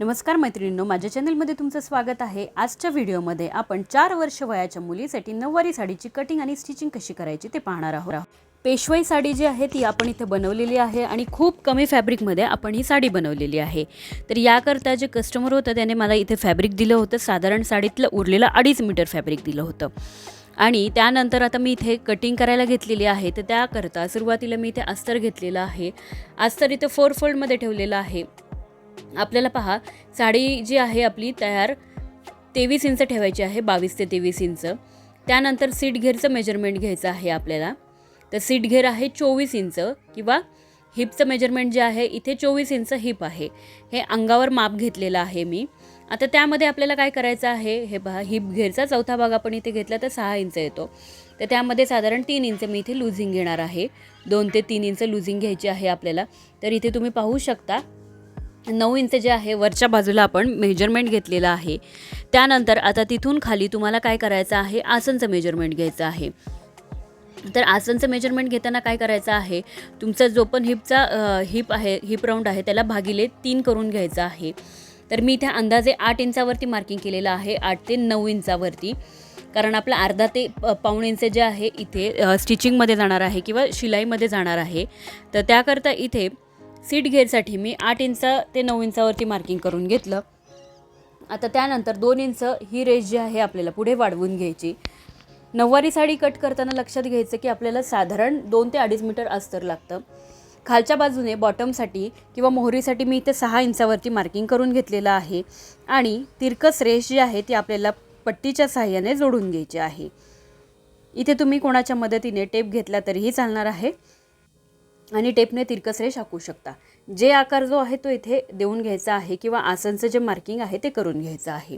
नमस्कार मैत्रिणींनो माझ्या चॅनलमध्ये तुमचं स्वागत आहे. आजच्या व्हिडिओमध्ये आपण चार वर्ष वयाच्या मुलीसाठी नऊवारी साडीची कटिंग आणि स्टिचिंग कशी करायची ते पाहणार आहोत. पेशवाई साडी जी आहे ती आपण इथे बनवलेली आहे आणि खूप कमी फॅब्रिकमध्ये आपण ही साडी बनवलेली आहे. तर याकरता जे कस्टमर होतं त्याने मला इथे फॅब्रिक दिलं होतं. साधारण साडीतलं उरलेलं अडीच मीटर फॅब्रिक दिलं होतं. आणि त्यानंतर आता मी इथे कटिंग करायला घेतलेली आहे. तर त्याकरता सुरुवातीला मी इथे अस्तर घेतलेलं आहे. अस्तर इथे फोर फोल्डमध्ये ठेवलेलं आहे. आपल्याला पहा साडी जी आहे आपली तयार तेवीस इंच ठेवायची आहे बावीस ते तेवीस इंच. त्यानंतर सीट घेरचं मेजरमेंट घ्यायचं आहे आपल्याला. तर सीट घेर आहे चोवीस इंच किंवा हिपचं मेजरमेंट जे आहे इथे चोवीस इंच हिप आहे. हे अंगावर माप घेतलेलं आहे मी. आता त्यामध्ये आपल्याला काय करायचं आहे हे पहा हिप घेरचा चौथा भाग आपण इथे घेतला तर सहा इंच येतो. तर त्यामध्ये साधारण तीन इंच मी इथे लुझिंग घेणार आहे. दोन ते तीन इंच लुझिंग घ्यायची आहे आपल्याला. तर इथे तुम्ही पाहू शकता नऊ इंच जे आहे वरच्या बाजूला आपण मेजरमेंट घेतलेलं आहे. त्यानंतर आता तिथून खाली तुम्हाला काय करायचं आहे आसनचं मेजरमेंट घ्यायचं आहे. तर आसनचं मेजरमेंट घेताना काय करायचं आहे तुमचा जो पण हिपचा हिप आहे हिप राऊंड आहे त्याला भागिले तीन करून घ्यायचा आहे. तर मी इथे अंदाजे आठ इंचावरती मार्किंग केलेलं आहे आठ ते नऊ इंचावरती. कारण आपला अर्धा ते प- पाऊण इंच जे आहे इथे स्टिचिंगमध्ये जाणार आहे किंवा शिलाईमध्ये जाणार आहे. तर त्याकरता इथे सीट घेरसाठी मी आठ इंच ते नऊ इंचावरती मार्किंग करून घेतलं. आता त्यानंतर दोन इंच ही रेस जी आहे आपल्याला पुढे वाढवून घ्यायची. नऊवारी साडी कट करताना लक्षात घ्यायचं की आपल्याला साधारण दोन ते अडीच मीटर अस्तर लागतं. खालच्या बाजूने बॉटमसाठी किंवा मोहरीसाठी मी इथे सहा इंचावरती मार्किंग करून घेतलेलं आहे. आणि तिरकस रेस जी आहे ती आपल्याला पट्टीच्या सहाय्याने जोडून घ्यायची आहे. इथे तुम्ही कोणाच्या मदतीने टेप घेतला तरीही चालणार आहे. आणि टेपने तिरकस रेष शकता. जे आकार जो आहे तो इथे देऊन घ्यायचा आहे किंवा आसनचं जे मार्किंग आहे ते करून घ्यायचं आहे.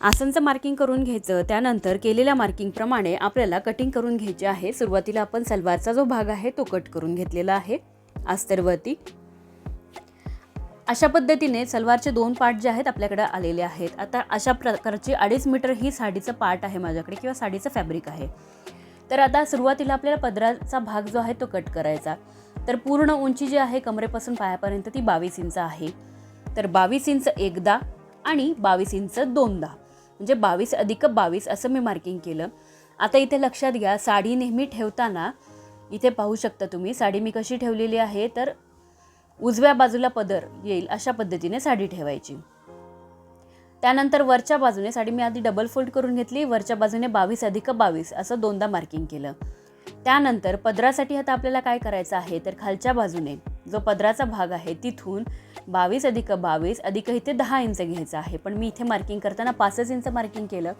आसनचं मार्किंग करून घ्यायचं त्यानंतर केलेल्या मार्किंगप्रमाणे आपल्याला कटिंग करून घ्यायचे आहे. सुरुवातीला आपण सलवारचा जो भाग आहे तो कट करून घेतलेला आहे. अस्तरवरती. अशा पद्धतीने सलवारचे दोन पार्ट जे आहेत आपल्याकडे आलेले आहेत. आता अशा प्रकारची अडीच मीटर ही साडीचं पार्ट आहे माझ्याकडे किंवा साडीचं फॅब्रिक आहे. तर आता सुरुवातीला आपल्याला पदराचा भाग जो आहे तो कट करायचा. तर पूर्ण उंची जी आहे कमरेपासून पायापर्यंत ती बावीस इंच आहे. तर बावीस इंच एकदा आणि बावीस इंच दोनदा. म्हणजे बावीस अधिक बावीस असं मी मार्किंग केलं. आता इथे लक्षात घ्या साडी नेहमी ठेवताना इथे पाहू शकता तुम्ही साडी मी कशी ठेवलेली आहे तर उजव्या बाजूला पदर येईल अशा पद्धतीने साडी ठेवायची. त्यानंतर वरच्या बाजूने साडी मी आधी डबल फोल्ड करून घेतली. वरच्या बाजूने बावीस अधिक बावीस असं दोनदा मार्किंग केलं. त्यानंतर पदरासाठी आता आपल्याला काय करायचं आहे? तर खालच्या बाजूने जो पदराचा भाग आहे तिथून बावीस अधिक बावीस अधिक इथे दहा इंच घ्यायचं आहे. पण मी इथे मार्किंग करताना पाचच इंच मार्किंग केलं.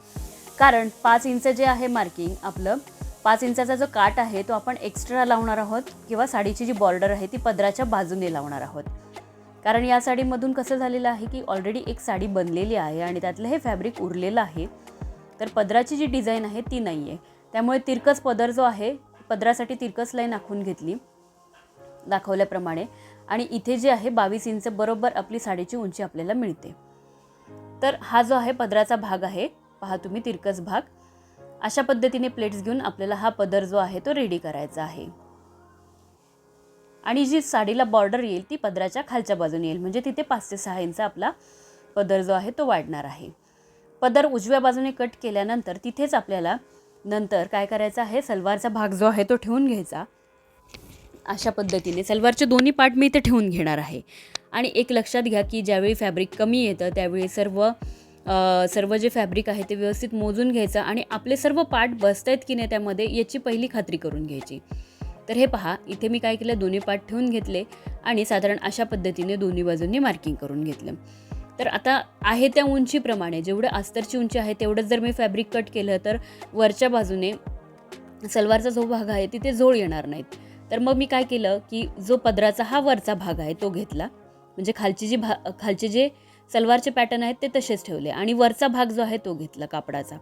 कारण पाच इंच जे आहे मार्किंग आपलं पाच इंचाचा जो काट आहे तो आपण एक्स्ट्रा लावणार आहोत किंवा साडीची जी बॉर्डर आहे ती पदराच्या बाजूने लावणार आहोत. कारण या साडीमधून कसं झालेलं आहे की ऑलरेडी एक साडी बनलेली आहे आणि त्यातलं हे फॅब्रिक उरलेलं आहे. तर पदराची जी डिझाईन आहे ती नाही आहे त्यामुळे तिरकस पदर जो आहे पदरासाठी तिरकस लाईन आखून घेतली दाखवल्याप्रमाणे. आणि इथे जे आहे बावीस इंच बरोबर आपली साडीची उंची आपल्याला मिळते. तर हा जो आहे पदराचा भाग आहे. पहा तुम्ही तिरकस भाग. अशा पद्धतीने प्लेट्स घेऊन आपल्याला हा पदर जो आहे तो रेडी करायचा आहे. आणि जी साडीला बॉर्डर येईल ती पदराच्या खालच्या बाजूने येईल. म्हणजे तिथे पाच ते सहा इंच आपला पदर जो आहे तो वाढणार आहे. पदर उजव्या बाजूने कट केल्यानंतर तिथेच आपल्याला नंतर काय करायचं आहे? सलवारचा भाग जो आहे तो ठेवून घ्यायचा. अशा पद्धतीने सलवारचे दोन्ही पार्ट मी इथे ठेवून घेणार आहे. आणि एक लक्षात घ्या की ज्यावेळी फॅब्रिक कमी येतं त्यावेळी सर्व सर्व जे फॅब्रिक आहे ते व्यवस्थित मोजून घ्यायचं आणि आपले सर्व पार्ट बसत आहेत की नाही त्यामध्ये याची पहिली खात्री करून घ्यायची. तर हे पहा इथे मी काय केलं दोन्ही पाठ ठेवून घेतले आणि साधारण अशा पद्धतीने दोन्ही बाजूंनी मार्किंग करून घेतलं. तर आता आहे त्या उंचीप्रमाणे जेवढं अस्तरची उंची आहे तेवढंच जर मी फॅब्रिक कट केलं तर वरच्या बाजूने सलवारचा जो भाग आहे तिथे जोड येणार नाहीत. तर मग मी काय केलं की जो पदराचा हा वरचा भाग आहे तो घेतला. म्हणजे खालची जी भा खालचे जे सलवारचे पॅटर्न आहेत ते तसेच ठेवले आणि वरचा भाग जो आहे तो घेतला कापडाचा.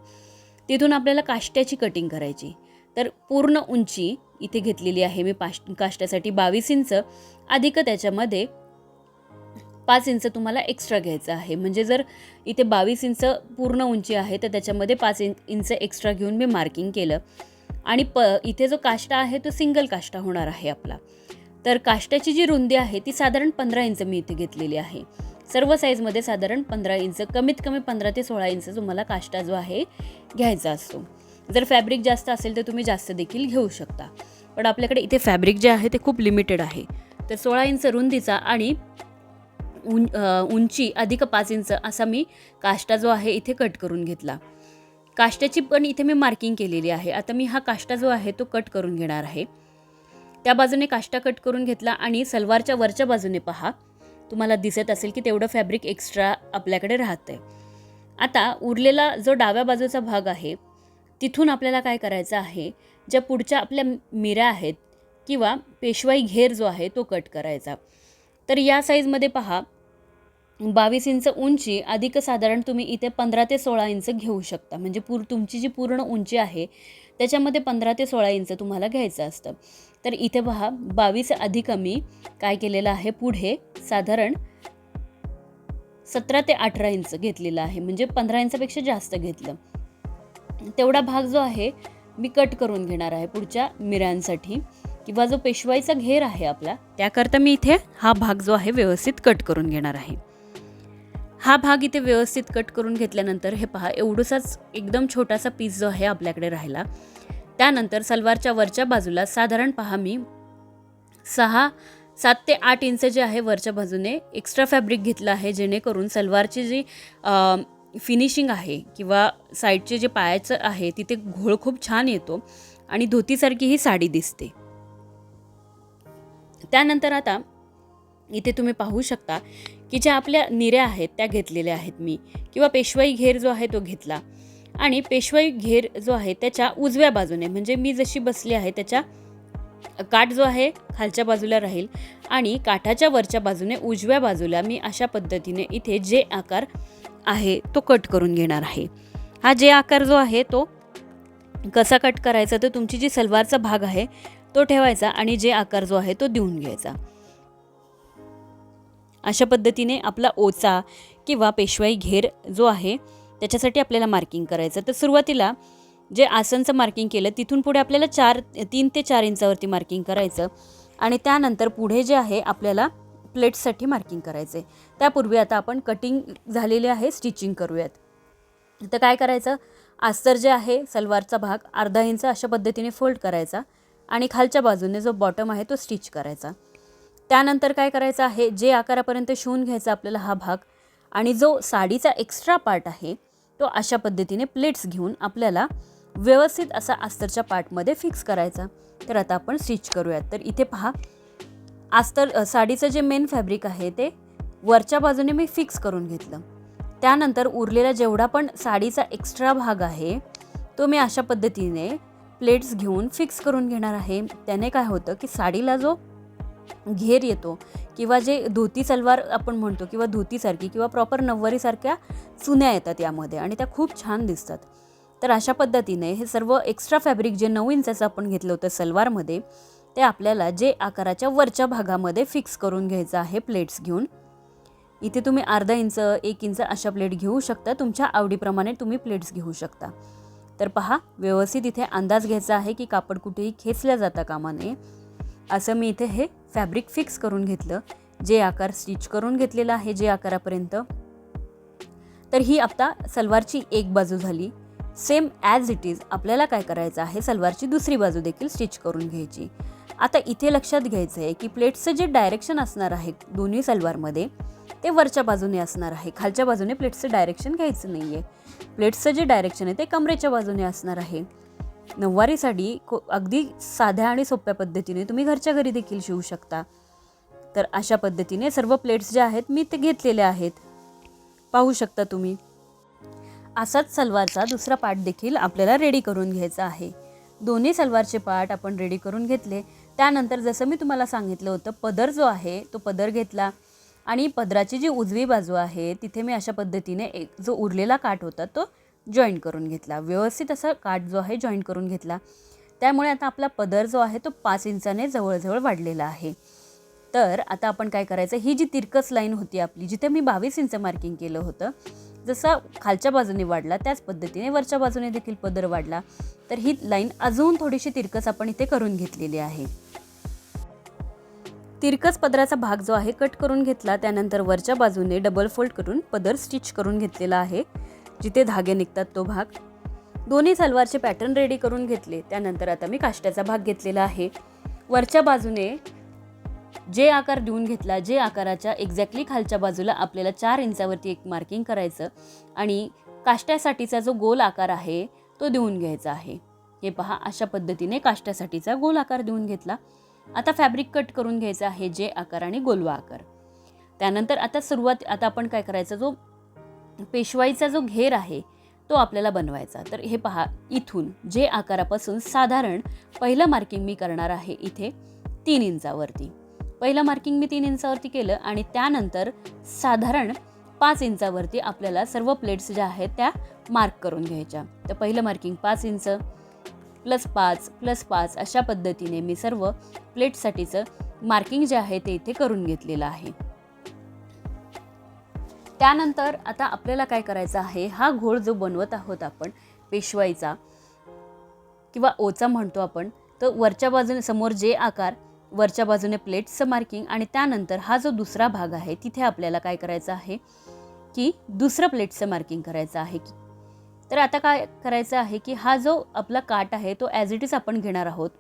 तिथून आपल्याला काष्ट्याची कटिंग करायची. तर पूर्ण उंची इथे घेतलेली आहे मी पाश काष्टासाठी. बावीस इंच अधिक त्याच्यामध्ये पाच इंच तुम्हाला एक्स्ट्रा घ्यायचं आहे. म्हणजे जर इथे बावीस इंच पूर्ण उंची आहे तर त्याच्यामध्ये पाच इंच इंच एक्स्ट्रा घेऊन मी मार्किंग केलं. आणि प इथे जो काष्टा आहे तो सिंगल काष्टा होणार आहे आपला. तर काष्टाची जी रुंदी आहे ती साधारण पंधरा इंच मी इथे घेतलेली आहे. सर्व साईजमध्ये साधारण पंधरा इंच कमीत कमी पंधरा ते सोळा इंच तुम्हाला काष्टा जो आहे घ्यायचा असतो. जर फॅब्रिक जास्त असेल तर तुम्ही जास्त देखील घेऊ शकता. पण आपल्याकडे इथे फॅब्रिक जे आहे ते खूप लिमिटेड आहे. तर सोळा इंच रुंदीचा आणि उं उंची अधिक पाच इंच असा मी काष्टा जो आहे इथे कट करून घेतला. काष्टाची पण इथे मी मार्किंग केलेली आहे. आता मी हा काष्टा जो आहे तो कट करून घेणार आहे. त्या बाजूने काष्टा कट करून घेतला आणि सलवारच्या वरच्या बाजूने पहा. तुम्हाला दिसत असेल की तेवढं फॅब्रिक एक्स्ट्रा आपल्याकडे राहतं आहे आता उरलेला जो डाव्या बाजूचा भाग आहे तिथून आपल्याला काय करायचं आहे? ज्या पुढच्या आपल्या मिऱ्या आहेत किंवा पेशवाई घेर जो आहे तो कट करायचा. तर या साईजमध्ये पहा बावीस इंच उंची अधिक साधारण तुम्ही इथे पंधरा ते सोळा इंच घेऊ शकता. म्हणजे पूर तुमची जी पूर्ण उंची आहे त्याच्यामध्ये पंधरा ते सोळा इंच तुम्हाला घ्यायचं असतं. तर इथे पहा बावीस अधिक मी काय केलेलं आहे? पुढे साधारण सतरा ते अठरा इंच घेतलेलं आहे. म्हणजे पंधरा इंचापेक्षा जास्त घेतलं. तेवढा भाग जो आहे मी कट करून घेणार आहे पुढच्या मिऱ्यांसाठी. किंवा जो पेशवाईचा घेर आहे आपला त्याकरता मी इथे हा भाग जो आहे व्यवस्थित कट करून घेणार आहे. हा भाग इथे व्यवस्थित कट करून घेतल्यानंतर हे पहा एवढंसाच एकदम छोटासा पीस जो आहे आपल्याकडे राहिला. त्यानंतर सलवारच्या वरच्या बाजूला साधारण पहा मी सहा सात ते आठ इंच जे आहे वरच्या बाजूने एक्स्ट्रा फॅब्रिक घेतलं आहे जेणेकरून सलवारची जी फिनिशिंग आहे किंवा साईडचे जे पायाचं आहे तिथे घोळ खूप छान येतो आणि धोतीसारखी ही साडी दिसते. त्यानंतर आता इथे तुम्ही पाहू शकता की ज्या आपल्या निऱ्या आहेत त्या घेतलेल्या आहेत मी. किंवा पेशवाई घेर जो आहे तो घेतला. आणि पेशवाई घेर जो आहे त्याच्या उजव्या बाजूने म्हणजे मी जशी बसली आहे त्याच्या काठ जो आहे खालच्या बाजूला राहील आणि काठाच्या वरच्या बाजूने उजव्या बाजूला मी अशा पद्धतीने इथे जे आकार आहे तो कट करून घेणार आहे. हा जे आकार जो आहे तो कसा कट करायचा तर तुमची जी सलवारचा भाग आहे तो ठेवायचा आणि जे आकार जो आहे तो देऊन घ्यायचा. अशा पद्धतीने आपला ओचा किंवा पेशवाई घेर जो आहे त्याच्यासाठी आपल्याला मार्किंग करायचं. तर सुरुवातीला जे आसनचं मार्किंग केलं तिथून पुढे आपल्याला चार तीन ते चार इंचावरती मार्किंग करायचं. आणि त्यानंतर पुढे जे आहे आपल्याला प्लेट्ससाठी मार्किंग करायचे त्यापूर्वी आता आपण कटिंग झालेले आहे स्टिचिंग करूयात. तर काय करायचं? अस्तर जे आहे सलवारचा भाग अर्धा इंच अशा पद्धतीने फोल्ड करायचा आणि खालच्या बाजूने जो बॉटम आहे तो स्टिच करायचा. त्यानंतर काय करायचं आहे? जे आकारापर्यंत शिवून घ्यायचा आपल्याला हा भाग आणि जो साडीचा एक्स्ट्रा पार्ट आहे तो अशा पद्धतीने प्लेट्स घेऊन आपल्याला व्यवस्थित असा अस्तरच्या पार्टमध्ये फिक्स करायचा. तर आता आपण स्टिच करूयात. तर इथे पहा. अस्तर साडीचं जे मेन फॅब्रिक आहे ते वरच्या बाजूने मी फिक्स करून घेतलं. त्यानंतर उरलेला जेवढा पण साडीचा एक्स्ट्रा भाग आहे तो मी अशा पद्धतीने प्लेट्स घेऊन फिक्स करून घेणार आहे. त्याने काय होतं की साडीला जो घेर येतो किंवा जे धोती सलवार आपण म्हणतो किंवा धोतीसारखी किंवा प्रॉपर नववारीसारख्या चुन्या येतात यामध्ये आणि त्या खूप छान दिसतात. तर अशा पद्धतीने हे सर्व एक्स्ट्रा फॅब्रिक जे नऊ इंचाचं आपण घेतलं होतं सलवारमध्ये ते आपल्याला जे आकाराच्या वरच्या भागामध्ये फिक्स करून घ्यायचं आहे प्लेट्स घेऊन. इथे तुम्ही अर्धा इंच एक इंच अशा प्लेट घेऊ शकता. तुमच्या आवडीप्रमाणे तुम्ही प्लेट्स घेऊ शकता. तर पहा व्यवस्थित इथे अंदाज घ्यायचा आहे की कापड कुठेही खेचल्या जाता कामा नये असं मी इथे हे फॅब्रिक फिक्स करून घेतलं. जे आकार स्टिच करून घेतलेलं आहे जे आकारापर्यंत. तर ही आता सलवारची एक बाजू झाली. सेम ॲज इट इज आपल्याला काय करायचं आहे? सलवारची दुसरी बाजू देखील स्टिच करून घ्यायची. आता इथे लक्षात घ्यायचं आहे की प्लेट्सचं जे डायरेक्शन असणार आहे दोन्ही सलवारमध्ये ते वरच्या बाजूने असणार आहे. खालच्या बाजूने प्लेट्सचं डायरेक्शन घ्यायचं नाही आहे प्लेट्सचं जे डायरेक्शन आहे ते कमरेच्या बाजूने असणार आहे. नऊवारी साडी को अगदी साध्या आणि सोप्या पद्धतीने तुम्ही घरच्या घरी देखील शिवू शकता. तर अशा पद्धतीने सर्व प्लेट्स ज्या आहेत मी ते घेतलेले आहेत. पाहू शकता तुम्ही. असाच सलवारचा दुसरा पार्ट देखील आपल्याला रेडी करून घ्यायचा आहे. दोन्ही सलवारचे पार्ट आपण रेडी करून घेतले. त्यानंतर जसं मी तुम्हाला सांगितलं होतं पदर जो आहे तो पदर घेतला. आणि पदराची जी उजवी बाजू आहे तिथे मी अशा पद्धतीने एक जो उरलेला काठ होता तो जॉईन करून घेतला. व्यवस्थित असा काठ जो आहे जॉईन करून घेतला. त्यामुळे आता आपला पदर जो आहे तो पाच इंचाने जवळजवळ वाढलेला आहे. तर आता आपण काय करायचं ही जी तिरकस लाईन होती आपली जिथे मी बावीस इंच मार्किंग केलं होतं जसा खालच्या बाजूने वाढला त्याच पद्धतीने वरच्या बाजूने देखील पदर वाढला तर ही लाईन अजून थोडीशी तिरकस आपण इथे करून घेतलेली आहे. तिरकस पदराचा भाग जो आहे कट करून घेतला त्यानंतर वरच्या बाजूने डबल फोल्ड करून पदर स्टिच करून घेतलेला आहे जिथे धागे निघतात तो भाग. दोन्ही सलवारचे पॅटर्न रेडी करून घेतले त्यानंतर आता मी काष्ट्याचा भाग घेतलेला आहे. वरच्या बाजूने जे आकार देऊन घेतला जे आकाराच्या एक्झॅक्टली खालच्या बाजूला आपल्याला चार इंचावरती एक मार्किंग करायचं आणि काष्ट्यासाठीचा जो गोल आकार आहे तो देऊन घ्यायचा आहे. हे पहा अशा पद्धतीने काष्ट्यासाठीचा गोल आकार देऊन घेतला. आता फॅब्रिक कट करून घ्यायचं आहे जे आकार आणि गोलवा आकार. त्यानंतर आता सुरुवात आता आपण काय करायचं जो पेशवाईचा जो घेर आहे तो आपल्याला बनवायचा. तर हे पहा इथून जे आकारापासून साधारण पहिलं मार्किंग मी करणार आहे इथे तीन इंचावरती. पहिलं मार्किंग मी तीन इंचावरती केलं आणि त्यानंतर साधारण पाच इंचावरती आपल्याला सर्व प्लेट्स ज्या आहेत त्या मार्क करून घ्यायच्या. तर पहिलं मार्किंग पाच इंच प्लस पाच प्लस पाच अशा पद्धतीने मी सर्व प्लेटसाठीचं मार्किंग जे आहे ते इथे करून घेतलेलं आहे. त्यानंतर आता आपल्याला काय करायचं आहे हा घोळ जो बनवत आहोत आपण पेशवाईचा किंवा ओचा म्हणतो आपण तर वरच्या बाजूने समोर जे आकार वरच्या बाजूने प्लेट्सचं मार्किंग आणि त्यानंतर हा जो दुसरा भाग आहे तिथे आपल्याला काय करायचं आहे की दुसरं प्लेट्सचं मार्किंग करायचं आहे. की तर आता काय करायचं आहे की हा जो आपला काट आहे तो ॲज इट इज आपण घेणार आहोत.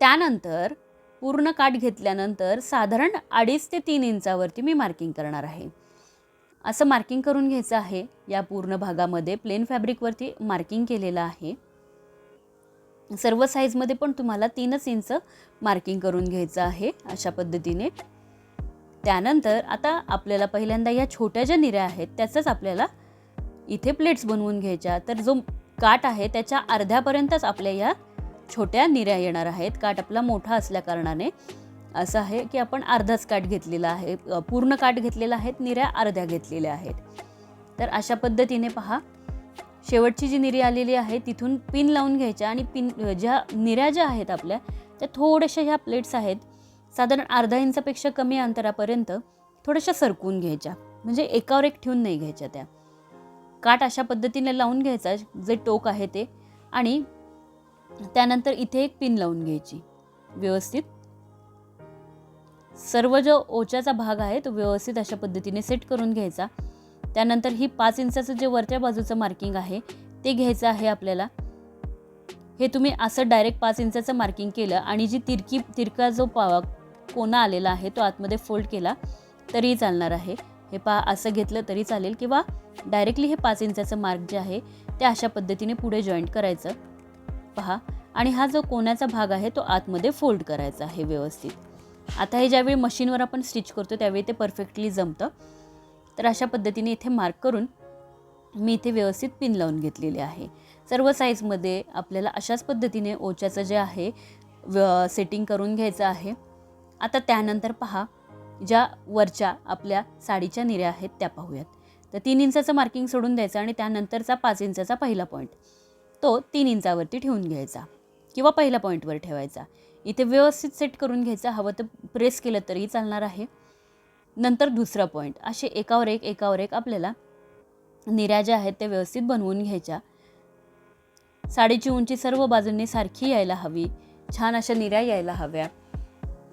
त्यानंतर पूर्ण काठ घेतल्यानंतर साधारण अडीच ते तीन इंचावरती मी मार्किंग करणार आहे. असं मार्किंग करून घ्यायचं आहे. या पूर्ण भागामध्ये प्लेन फॅब्रिकवरती मार्किंग केलेलं आहे. सर्व साईजमध्ये पण तुम्हाला तीनच इंच मार्किंग करून घ्यायचं आहे अशा पद्धतीने. त्यानंतर आता आपल्याला पहिल्यांदा या छोट्या ज्या निऱ्या आहेत त्याचंच आपल्याला इथे प्लेट्स बनवून घ्यायच्या. तर जो काठ आहे त्याच्या अर्ध्यापर्यंतच आपल्या या छोट्या निऱ्या येणार आहेत. काठ आपला मोठा असल्याकारणाने असं आहे की आपण अर्धाच काठ घेतलेला आहे पूर्ण काठ घेतलेला आहेत निऱ्या अर्ध्या घेतलेल्या आहेत. तर अशा पद्धतीने पहा. शेवटची जी निरी आलेली आहे तिथून पिन लावून घ्यायच्या आणि पिन ज्या निऱ्या ज्या आहेत आपल्या त्या थोड्याशा ह्या प्लेट्स आहेत. साधारण अर्धा इंचापेक्षा कमी अंतरापर्यंत थोड्याशा सरकवून घ्यायच्या. म्हणजे एकावर एक ठेवून नाही घ्यायच्या त्या. काठ अशा पद्धतीने लावून घ्यायचा जे टोक आहे ते. आणि त्यानंतर इथे एक पिन लावून घ्यायची. व्यवस्थित. सर्व जो ओच्याचा भाग आहे तो व्यवस्थित अशा पद्धतीने सेट करून घ्यायचा. त्यानंतर ही पाच इंचाचं जे वरच्या बाजूचं मार्किंग आहे ते घ्यायचं आहे आपल्याला. हे तुम्ही असं डायरेक्ट पाच इंचाचं मार्किंग केलं आणि जी तिरकी तिरका जो पा कोना आलेला आहे तो आतमध्ये फोल्ड केला तरीही चालणार आहे. हे पहा असं घेतलं तरी चालेल. किंवा डायरेक्टली हे पाच इंचाचं मार्क जे आहे ते अशा पद्धतीने पुढे जॉईंट करायचं. पहा आणि हा जो कोण्याचा भाग आहे तो आतमध्ये फोल्ड करायचा आहे व्यवस्थित. आता हे ज्यावेळी मशीनवर आपण स्टिच करतो त्यावेळी ते परफेक्टली जमतं. तर अशा पद्धतीने इथे मार्क करून मी इथे व्यवस्थित पिन लावून घेतलेले आहे. सर्व साईजमध्ये आपल्याला अशाच पद्धतीने ओच्याचं जे आहे व सेटिंग करून घ्यायचं आहे. आता त्यानंतर पहा ज्या वरच्या आपल्या साडीच्या निऱ्या आहेत त्या पाहूयात. तर तीन इंचाचं मार्किंग सोडून द्यायचं आणि त्यानंतरचा पाच इंचाचा पहिला पॉईंट तो तीन इंचावरती ठेवून घ्यायचा किंवा पहिल्या पॉईंटवर ठेवायचा. इथे व्यवस्थित सेट करून घ्यायचा. हवं तर प्रेस केलं तरीही चालणार आहे. नंतर दुसरा पॉईंट असे एकावर एक एकावर एक आपल्याला निऱ्या ज्या आहेत त्या व्यवस्थित बनवून घ्यायच्या. साडीची उंची सर्व बाजूंनी सारखी यायला हवी. छान अशा निऱ्या यायला हव्या.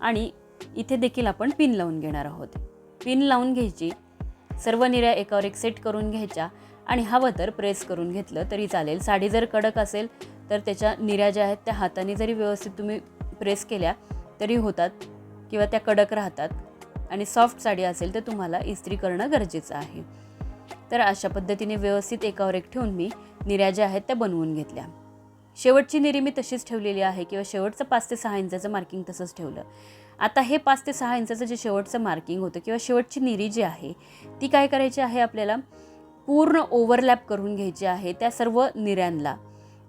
आणि इथे देखील आपण पिन लावून घेणार आहोत. पिन लावून घ्यायची. सर्व निऱ्या एकावर एक सेट करून घ्यायच्या. आणि हवं तर प्रेस करून घेतलं तरी चालेल. साडी जर कडक असेल तर त्याच्या निऱ्या ज्या आहेत त्या हाताने जरी व्यवस्थित तुम्ही प्रेस केल्या तरी होतात किंवा त्या कडक राहतात. आणि सॉफ्ट साडी असेल तर तुम्हाला इस्त्री करणं गरजेचं आहे. तर अशा पद्धतीने व्यवस्थित एकावर एक ठेवून मी निऱ्या ज्या आहेत त्या बनवून घेतल्या. शेवटची निरी मी तशीच ठेवलेली आहे किंवा शेवटचं पाच ते सहा इंचाचं मार्किंग तसंच ठेवलं. आता हे पाच ते सहा इंचाचं जे शेवटचं मार्किंग होतं किंवा शेवटची निरी जी आहे ती काय करायची आहे आपल्याला? पूर्ण ओव्हरलॅप करून घ्यायची आहे त्या सर्व निऱ्यांना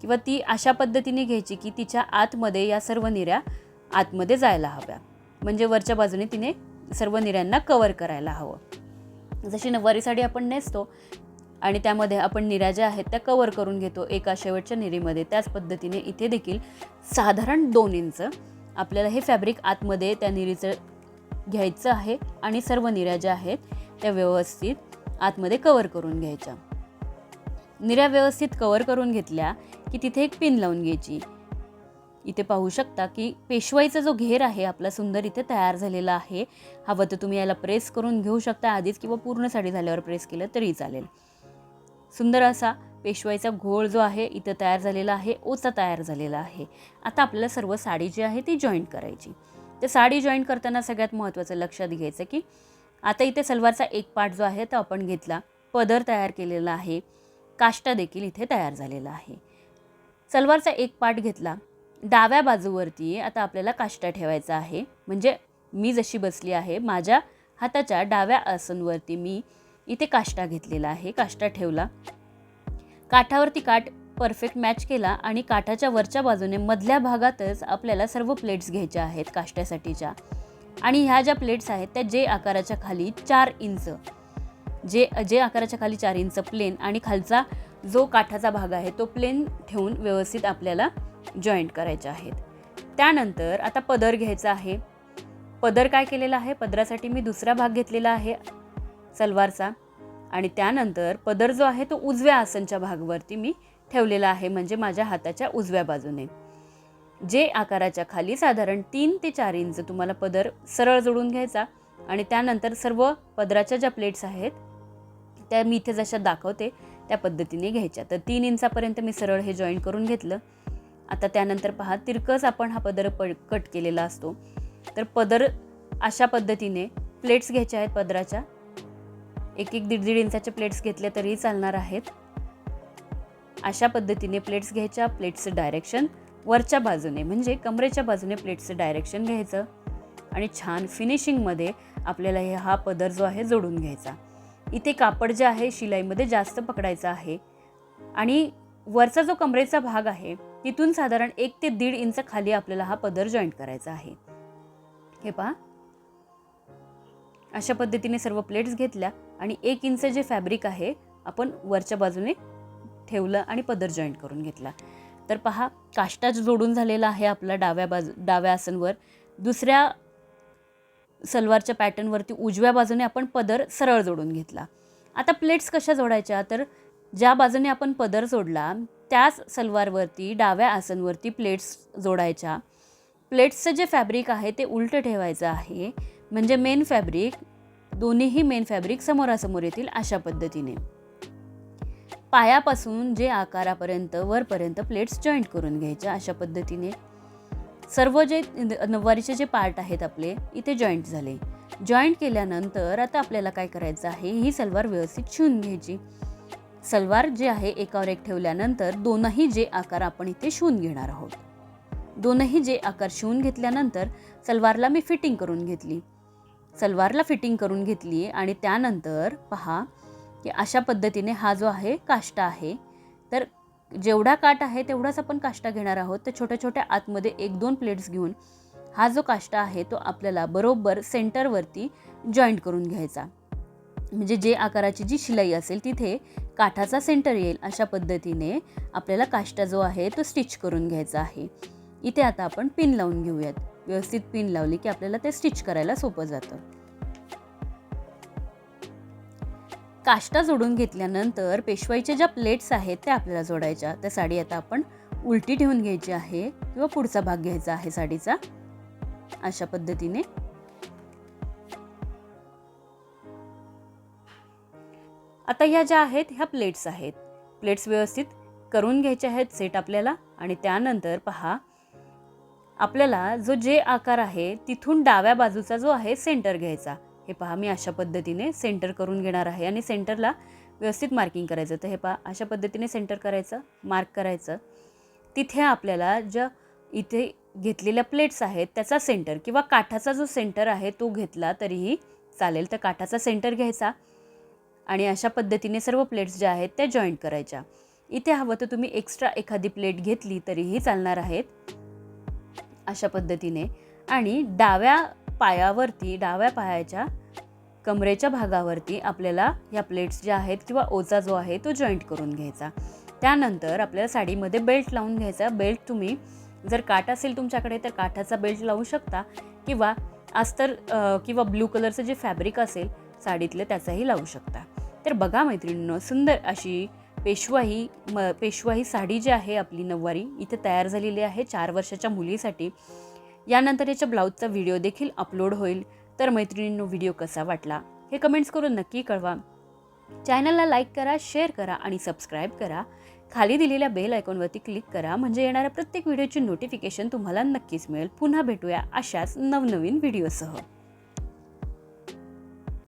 किंवा ती अशा पद्धतीने घ्यायची की तिच्या आतमध्ये या सर्व निऱ्या आतमध्ये जायला हव्या. म्हणजे वरच्या बाजूने तिने सर्व निऱ्यांना कवर करायला हवं. जशी नऊवारी साडी आपण नेसतो आणि त्यामध्ये आपण निऱ्या ज्या आहेत त्या कवर करून घेतो एका शेवटच्या निरीमध्ये त्याच पद्धतीने इथे देखील साधारण दोन इंच आपल्याला हे फॅब्रिक आतमध्ये त्या निरीचं घ्यायचं आहे आणि सर्व निऱ्या ज्या आहेत त्या व्यवस्थित आतमध्ये कवर करून घ्यायच्या. निऱ्या व्यवस्थित कवर करून घेतल्या की तिथे एक पिन लावून घ्यायची. इथे पाहू शकता की पेशवाईचा जो घेर आहे आपला सुंदर इथे तयार झालेला आहे. हवं तर तुम्ही याला प्रेस करून घेऊ शकता आधीच किंवा पूर्ण साडी झाल्यावर प्रेस केलं तरी चालेल. सुंदर असा पेशवाईचा घोळ जो आहे इथं तयार झालेला आहे ओचा तयार झालेला आहे. आता आपल्याला सर्व साडी जी आहे ती जॉईंट करायची. तर साडी जॉईंट करताना सगळ्यात महत्त्वाचं लक्षात घ्यायचं की आता इथे सलवारचा एक पार्ट जो आहे तो आपण घेतला. पदर तयार केलेला आहे. काष्टा देखील इथे तयार झालेला आहे. सलवारचा एक पार्ट घेतला. डाव्या बाजूवरती आता आपल्याला काष्टा ठेवायचा आहे. म्हणजे मी जशी बसली आहे माझ्या हाताच्या डाव्या आसनवरती मी इथे काष्टा घेतलेला आहे. काष्टा ठेवला. काठावरती काठ परफेक्ट मॅच केला आणि काठाच्या वरच्या बाजूने मधल्या भागातच आपल्याला सर्व प्लेट्स घ्यायच्या आहेत काष्ट्यासाठीच्या. आणि ह्या ज्या प्लेट्स आहेत त्या जे आकाराच्या खाली चार इंच जे जे आकाराच्या खाली चार इंच प्लेन आणि खालचा जो काठाचा भाग आहे तो प्लेन ठेवून व्यवस्थित आपल्याला जॉईंट करायच्या आहेत. त्यानंतर आता पदर घ्यायचा आहे. पदर काय केलेला आहे? पदरासाठी मी दुसरा भाग घेतलेला आहे सलवारचा. आणि त्यानंतर पदर जो आहे तो उजव्या आसनच्या भागवरती मी ठेवलेला आहे म्हणजे माझ्या हाताच्या उजव्या बाजूने. जे आकाराच्या खाली साधारण तीन ते चार इंच तुम्हाला पदर सरळ जोडून घ्यायचा. आणि त्यानंतर सर्व पदराच्या ज्या प्लेट्स आहेत त्या मी इथे जशा दाखवते त्या पद्धतीने घ्यायच्या. तर तीन इंचापर्यंत मी सरळ हे जॉईन करून घेतलं. आता त्यानंतर पहा तिरकस आपण हा पदर प कट केलेला असतो. तर पदर अशा पद्धतीने प्लेट्स घ्यायच्या आहेत पदराच्या. एक एक दीड दीड इंचाचे प्लेट्स घेतले तरीही चालणार आहेत. अशा पद्धतीने प्लेट्स घ्यायच्या प्लेट्सचं डायरेक्शन वरच्या बाजूने म्हणजे कमरेच्या बाजूने प्लेट्सचं डायरेक्शन घ्यायचं आणि छान फिनिशिंगमध्ये आपल्याला हे हा पदर जो आहे जोडून घ्यायचा. इथे कापड जे आहे शिलाईमध्ये जास्त पकडायचं आहे आणि वरचा जो कमरेचा भाग आहे तिथून साधारण एक ते दीड इंच खाली आपल्याला हा पदर जॉईंट करायचा आहे. हे पहा. अशा पद्धतीने सर्व प्लेट्स घेतल्या आणि एक इंच जे फॅब्रिक आहे आपण वरच्या बाजूने ठेवलं आणि पदर जॉईंट करून घेतला. तर पहा काष्टा जोडून झालेला आहे आपला डाव्या बाजू डाव्या आसनवर. दुसऱ्या सलवारच्या पॅटर्नवरती उजव्या बाजूने आपण पदर सरळ जोडून घेतला. आता प्लेट्स कशा जोडायच्या? तर ज्या बाजूने आपण पदर जोडला त्याच सलवारवरती डाव्या आसनवरती प्लेट्स जोडायच्या. प्लेट्सचं जे फॅब्रिक आहे ते उलटं ठेवायचं आहे. म्हणजे मेन फॅब्रिक दोन्हीही मेन फॅब्रिक समोरासमोर येतील अशा पद्धतीने. पायापासून जे आकारापर्यंत वरपर्यंत प्लेट्स जॉईंट करून घ्यायच्या अशा पद्धतीने. सर्व जे नऊवारीचे जे पार्ट आहेत आपले इथे जॉईंट झाले. जॉईंट केल्यानंतर आता आपल्याला काय करायचं आहे? ही सलवार व्यवस्थित शिवून घ्यायची. सलवार जे आहे एकावर एक ठेवल्यानंतर दोनही जे आकार आपण इथे शिवून घेणार आहोत. दोनही जे आकार शिवून घेतल्यानंतर सलवारला मी फिटिंग करून घेतली. सलवारला फिटिंग करून घेतली आणि त्यानंतर पहा की अशा पद्धतीने हा जो आहे काष्टा आहे. तर जेवढा काट आहे तेवढाच आपण काष्टा घेणार आहोत. तर छोट्या छोट्या आतमध्ये एक दोन प्लेट्स घेऊन हा जो काष्टा आहे तो आपल्याला बरोबर सेंटरवरती जॉईंट करून घ्यायचा. म्हणजे जे आकाराची जी शिलाई असेल तिथे काठाचा सेंटर येईल अशा पद्धतीने आपल्याला काष्टा जो आहे तो स्टिच करून घ्यायचा आहे. इथे आता आपण पिन लावून घेऊयात. व्यवस्थित पिन लावली की आपल्याला ते स्टिच करायला सोपं जातं. काष्टा जोडून घेतल्यानंतर पेशवाईच्या ज्या प्लेट्स आहेत त्या आपल्याला जोडायच्या. त्या साडी आता आपण उलटी ठेवून घ्यायची आहे किंवा पुढचा भाग घ्यायचा आहे साडीचा. अशा पद्धतीने आता ह्या ज्या आहेत ह्या प्लेट्स आहेत. प्लेट्स व्यवस्थित करून घ्यायचे आहेत सेट आपल्याला. आणि त्यानंतर पहा आपल्याला जो जे आकार आहे तिथून डाव्या बाजूचा जो आहे सेंटर घ्यायचा. हे पहा मी अशा पद्धतीने सेंटर करून घेणार आहे. आणि सेंटरला व्यवस्थित मार्किंग करायचं. तर हे पहा अशा पद्धतीने सेंटर करायचं मार्क करायचं. तिथे आपल्याला ज्या इथे घेतलेल्या प्लेट्स आहेत त्याचा सेंटर किंवा काठाचा जो सेंटर आहे तो घेतला तरीही चालेल. तर काठाचा सेंटर घ्यायचा. आणि अशा पद्धतीने सर्व प्लेट्स ज्या आहेत त्या जॉईंट करायच्या. इथे हवं तर तुम्ही एक्स्ट्रा एखादी प्लेट घेतली तरीही चालणार आहेत. अशा पद्धतीने. आणि डाव्या पायावरती डाव्या पायाच्या कमरेच्या भागावरती आपल्याला ह्या प्लेट्स ज्या आहेत किंवा ओचा जो आहे तो जॉईंट करून घ्यायचा. त्यानंतर आपल्याला साडीमध्ये बेल्ट लावून घ्यायचा. बेल्ट तुम्ही जर काठ असेल तुमच्याकडे तर काठाचा बेल्ट लावू शकता किंवा अस्तर किंवा ब्लू कलरचं जे फॅब्रिक असेल साडीतलं त्याचाही लावू शकता. तर बघा मैत्रिणींनो सुंदर अशी पेशवाई म पेशवाई साडी जी आहे आपली नऊवारी इथे तयार झालेली आहे चार वर्षाच्या मुलीसाठी. यानंतर याच्या ब्लाऊजचा व्हिडिओ देखील अपलोड होईल. तर मैत्रिणींनो व्हिडिओ कसा वाटला हे कमेंट्स करून नक्की कळवा. चॅनलला लाईक करा शेअर करा आणि सबस्क्राईब करा. खाली दिलेल्या बेल आयकॉनवरती क्लिक करा म्हणजे येणाऱ्या प्रत्येक व्हिडिओची नोटिफिकेशन तुम्हाला नक्कीच मिळेल. पुन्हा भेटूया अशाच नवनवीन व्हिडिओसह.